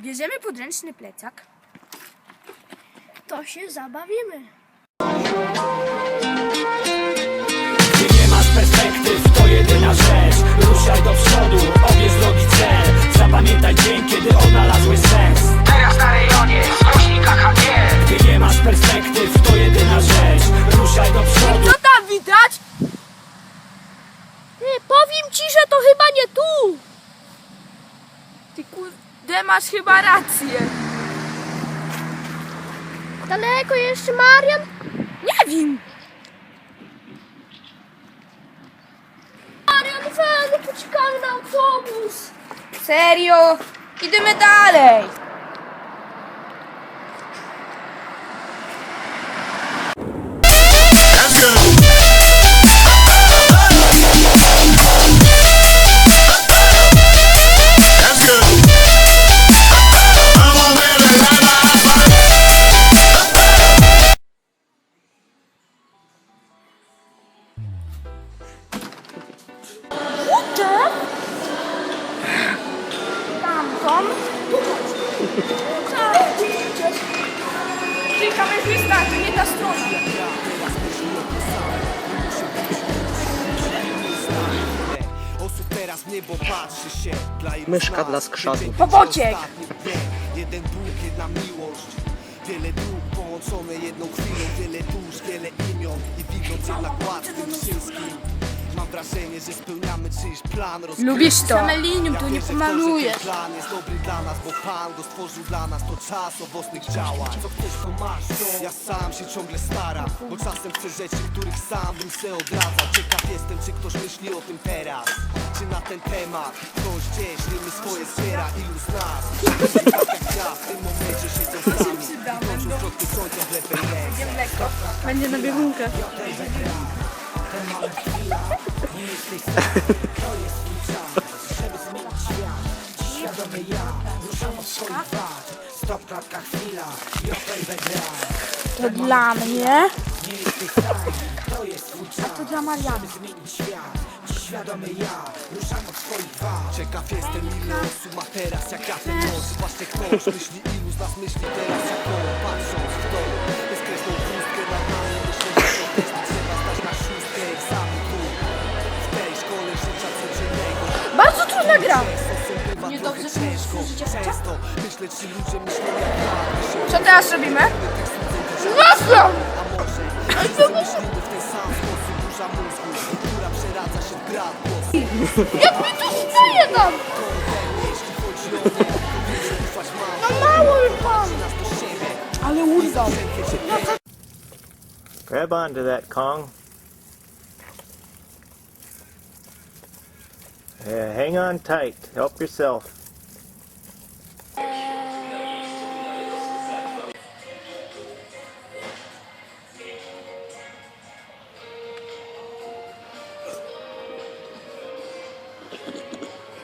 Bierzemy podręczny plecak. To się zabawimy. Gdy nie masz perspektyw, to jedyna rzecz Ruszaj do przodu, obierz drogi cel Zapamiętaj dzień, kiedy odnalazłeś sens Teraz na rejonie, skrośnika HG Gdy nie masz perspektyw, to jedyna rzecz Ruszaj do przodu Co tam widać? Powiem ci, że to chyba nie tu. Ty kurde, masz chyba rację. Daleko jeszcze, Marian? Nie wiem. Marian, weź, poczekamy na autobus. Serio? Idziemy dalej. To nie ta strona. Osób teraz w niebo patrzy się dla Myszka nas dla skrzatów. będzie Pobociek. ostatni dzień. Jeden dług, jedna miłość Wiele dróg połączone jedną chwilą Wiele dusz, wiele imion I widząc jednak tym wszystkim Mam wrażenie, że spełniamy czyjś plan. Rozgrywki. Lubisz to? Same linium, tu nie wierzę w że pomalujesz. ten plan jest dobry dla nas Bo Pan go stworzył dla nas. To czas owocnych działań. Co chcesz to masz. To Ja sam się ciągle staram Bo czasem chcę rzeczy, których sam bym se odradzał. Ciekaw jestem, czy ktoś myśli o tym teraz. Czy na ten temat Ktoś gdzieś rymy swoje zbiera Ilu z nas. Tak ja w tym momencie siedzą sami. I kończą w lewej ręce. Będzie na biegunkę. To dla mnie. A to dla Mariany. Ciekaw jestem ile osób ma teraz jak ja ten noc Właśnie ktoś myśli ilu z nas myśli teraz jak on Patrząc w to bezkresną pustkę nad głosu Jak mi tu staje tam? Jeśli chodzi o mnie, to ufać mam No mało już pan. Ale urwał. Grab onto that Kong. Yeah, hang on tight. Help yourself.